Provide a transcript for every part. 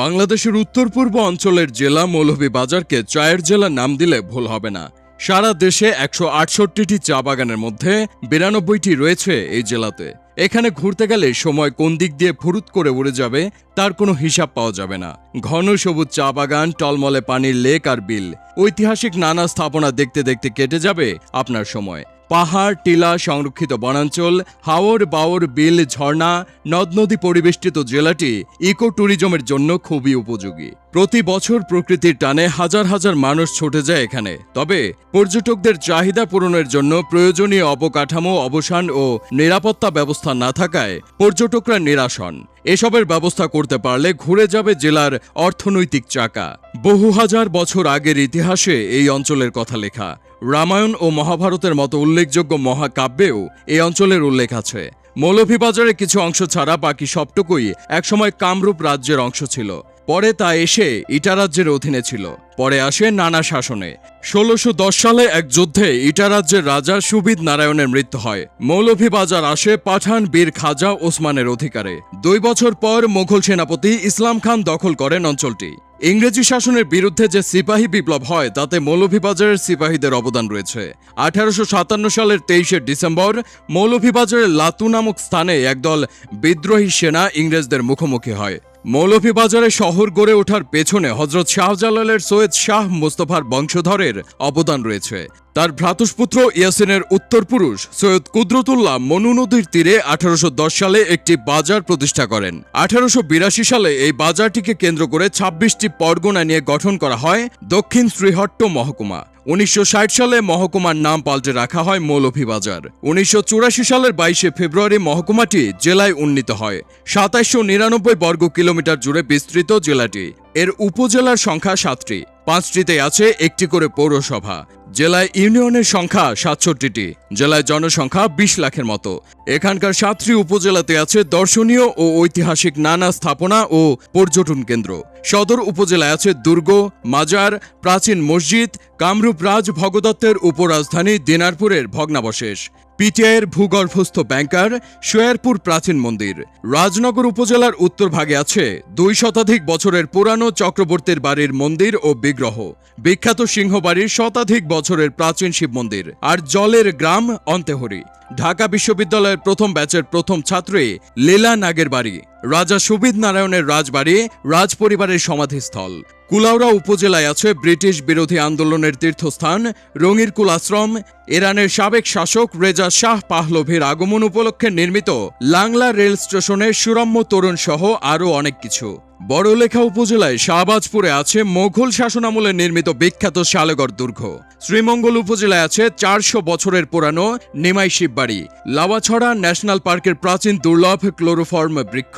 বাংলাদেশের উত্তর পূর্ব অঞ্চলের জেলা মৌলভীবাজারকে চায়ের জেলা নাম দিলে ভুল হবে না। সারা দেশে একশো আটষট্টিটি চা বাগানের মধ্যে বিরানব্বইটি রয়েছে এই জেলাতে। এখানে ঘুরতে গেলে সময় কোন দিক দিয়ে ফুরুত করে উড়ে যাবে, তার কোনো হিসাব পাওয়া যাবে না। ঘন সবুজ চা বাগান, টলমলে পানির লেক আর বিল। ঐতিহাসিক নানা স্থাপনা দেখতে দেখতে কেটে যাবে আপনার সময়। পাহাড়, টিলা, সংরক্ষিত বনাঞ্চল, হাওর বাওর, বিল, ঝর্ণা, নদ নদী পরিবেষ্টিত জেলাটি ইকো ট্যুরিজমের জন্য খুবই উপযোগী। প্রতি বছর প্রকৃতির টানে হাজার হাজার মানুষ ছুটে যায় এখানে। তবে পর্যটকদের চাহিদা পূরণের জন্য প্রয়োজনীয় অবকাঠামো, অবসান ও নিরাপত্তা ব্যবস্থা না থাকায় পর্যটকরা নিরাশ হন। এসবের ব্যবস্থা করতে পারলে ঘুরে যাবে জেলার অর্থনৈতিক চাকা। বহু হাজার বছর আগের ইতিহাসে এই অঞ্চলের কথা লেখা। রামায়ণ ও মহাভারতের মতো উল্লেখযোগ্য মহাকাব্যেও এই অঞ্চলের উল্লেখ আছে। মৌলভীবাজারের কিছু অংশ ছাড়া বাকি সবটুকুই একসময় কামরূপ রাজ্যের অংশ ছিল। পরে তা এসে ইটা রাজ্যের অধীনে ছিল। পরে আসে নানা শাসনে। ষোলোশো সালে এক যুদ্ধে ইটা রাজ্যের রাজা সুবিদ নারায়ণের মৃত্যু হয়। মৌলভীবাজার আসে পাঠান বীর খাজা ওসমানের অধিকারে। দুই বছর পর মোঘল সেনাপতি ইসলাম খান দখল করেন অঞ্চলটি। ইংরেজি শাসনের বিরুদ্ধে যে সিপাহী বিপ্লব হয়, তাতে মৌলভীবাজারের সিপাহীদের অবদান রয়েছে। আঠারোশো সাতান্ন সালের তেইশে ডিসেম্বর মৌলভীবাজারের লাতু নামক স্থানে একদল বিদ্রোহী সেনা ইংরেজদের মুখোমুখি হয়। মৌলভীবাজারে শহর গড়ে ওঠার পেছনে হজরত শাহজালালের সৈয়দ শাহ মোস্তফার বংশধরের অবদান রয়েছে। তার ভ্রাতুষ্পুত্র ইয়াসিনের উত্তরপুরুষ সৈয়দ কুদরতুল্লাহ মনু নদীর তীরে আঠারোশো দশ সালে একটি বাজার প্রতিষ্ঠা করেন। আঠারোশো বিরাশি সালে এই বাজারটিকে কেন্দ্র করে ছাব্বিশটি পরগনা নিয়ে গঠন করা হয় দক্ষিণ শ্রীহট্ট মহকুমা। উনিশশো ষাট সালে মহকুমার নাম পাল্টে রাখা হয় মৌলভীবাজার। উনিশশো চুরাশি সালের বাইশে ফেব্রুয়ারি মহকুমাটি জেলায় উন্নীত হয়। সাতাইশশো নিরানব্বই বর্গ কিলোমিটার জুড়ে বিস্তৃত জেলাটি। এর উপজেলার সংখ্যা সাতটি। পাঁচটিতে আছে একটি করে পৌরসভা। জেলায় ইউনিয়নের সংখ্যা সাতষট্টিটি। জেলায় জনসংখ্যা বিশ লাখের মতো। এখানকার সাতটি উপজেলাতে আছে দর্শনীয় ও ঐতিহাসিক নানা স্থাপনা ও পর্যটন কেন্দ্র। সদর উপজেলায় আছে দুর্গ, মাজার, প্রাচীন মসজিদ, কামরূপ রাজ ভগদত্তের উপরাজধানী দিনারপুরের ভগ্নাবশেষ। পিটিআইয়ের ভূগর্ভস্থ ব্যাংকার শোয়ারপুর প্রাচীন মন্দির। রাজনগর উপজেলার উত্তর ভাগে আছে দুই শতাধিক বছরের পুরানো চক্রবর্তীর বাড়ির মন্দির ও বিগ্রহ। বিখ্যাত সিংহবাড়ির শতাধিক বছরের প্রাচীন শিব মন্দির আর জলের গ্রাম অন্তেহরি। ঢাকা বিশ্ববিদ্যালয়ের প্রথম ব্যাচের প্রথম ছাত্রী লীলা নাগের বাড়ি। রাজা সুবিদ নারায়ণের রাজবাড়ি রাজ পরিবারের সমাধিস্থল। কুলাউড়া উপজেলায় আছে ব্রিটিশ বিরোধী আন্দোলনের তীর্থস্থান রঙিরকুল আশ্রম ইরানের সাবেক শাসক রেজা শাহ পাহলভির আগমন উপলক্ষে নির্মিত লাংলা রেল স্টেশনের সুরম্য তরুণ সহ আরও অনেক কিছু। বড়লেখা উপজেলায় শাহবাজপুরে আছে মোঘল শাসনামলে নির্মিত বিখ্যাত শালগড় দুর্গ। শ্রীমঙ্গল উপজেলায় আছে চারশো বছরের পুরানো নিমাই শিববাড়ি। লাওয়াছড়া ন্যাশনাল পার্কের প্রাচীন দুর্লভ ক্লোরোফর্ম বৃক্ষ।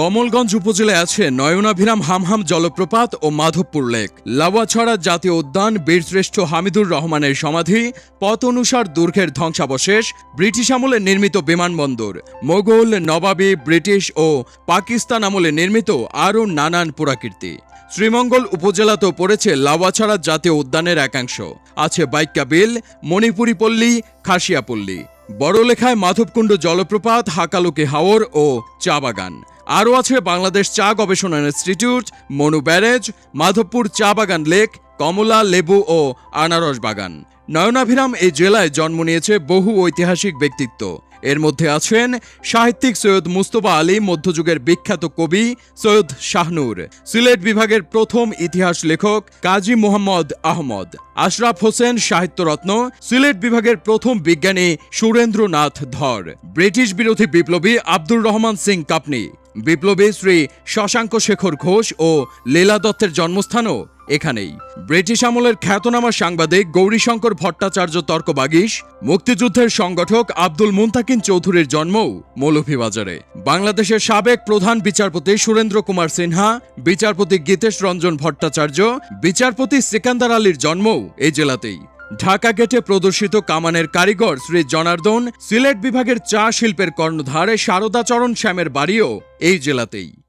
কমলগঞ্জ উপজেলায় আছে নয়নাভিরাম হামহাম জলপ্রপাত ও মাধবপুর লেক। লাওয়াছড়া জাতীয় উদ্যান বীরশ্রেষ্ঠ হামিদুর রহমানের সমাধি, পথ অনুসার দুর্গের ধ্বংসাবশেষ, ব্রিটিশ আমলে নির্মিত বিমানবন্দর, মোগল, নবাবী, ব্রিটিশ ও পাকিস্তান আমলে নির্মিত আরও নানান পুরাকীর্তি। শ্রীমঙ্গল উপজেলাতেও পড়েছে লাওয়াছড়া জাতীয় উদ্যানের একাংশ। আছে বাইক্কা বিল পল্লী খাসিয়াপল্লী। বড়লেখায় মাধবকুণ্ড জলপ্রপাত, হাকালুকি হাওর ও চা বাগান। আরও আছে বাংলাদেশ চা গবেষণা ইনস্টিটিউট, মনু ব্যারেজ, মাধবপুর চা বাগান লেক, কমলা, লেবু ও আনারস বাগান। নয়নাভিরাম এই জেলায় জন্ম নিয়েছে বহু ঐতিহাসিক ব্যক্তিত্ব। এর মধ্যে আছেন সাহিত্যিক সৈয়দ মুস্তফা আলী, মধ্যযুগের বিখ্যাত কবি সৈয়দ শাহনূর, সিলেট বিভাগের প্রথম ইতিহাস লেখক কাজী মোহাম্মদ আহমদ, আশরাফ হোসেন সাহিত্যরত্ন, সিলেট বিভাগের প্রথম বিজ্ঞানী সুরেন্দ্রনাথ ধর, ব্রিটিশ বিরোধী বিপ্লবী আব্দুর রহমান সিং কাপনি, বিপ্লবী শ্রী শশাঙ্ক শেখর ঘোষ ও লীলা দত্তের জন্মস্থানও এখানেই। ব্রিটিশ আমলের খ্যাতনামা সাংবাদিক গৌরীশঙ্কর ভট্টাচার্য তর্কবাগীশ, মুক্তিযুদ্ধের সংগঠক আব্দুল মুন্তাকিন চৌধুরীর জন্মও মৌলভীবাজারে। বাংলাদেশের সাবেক প্রধান বিচারপতি সুরেন্দ্র কুমার সিনহা, বিচারপতি গীতেশ রঞ্জন ভট্টাচার্য, বিচারপতি সিকান্দার আলীর জন্মও এই জেলাতেই। ঢাকা গেটে প্রদর্শিত কামানের কারিগর শ্রী জনার্দন, সিলেট বিভাগের চা শিল্পের কর্ণধার শারদাচরণ শ্যামের বাড়িও এই জেলাতেই।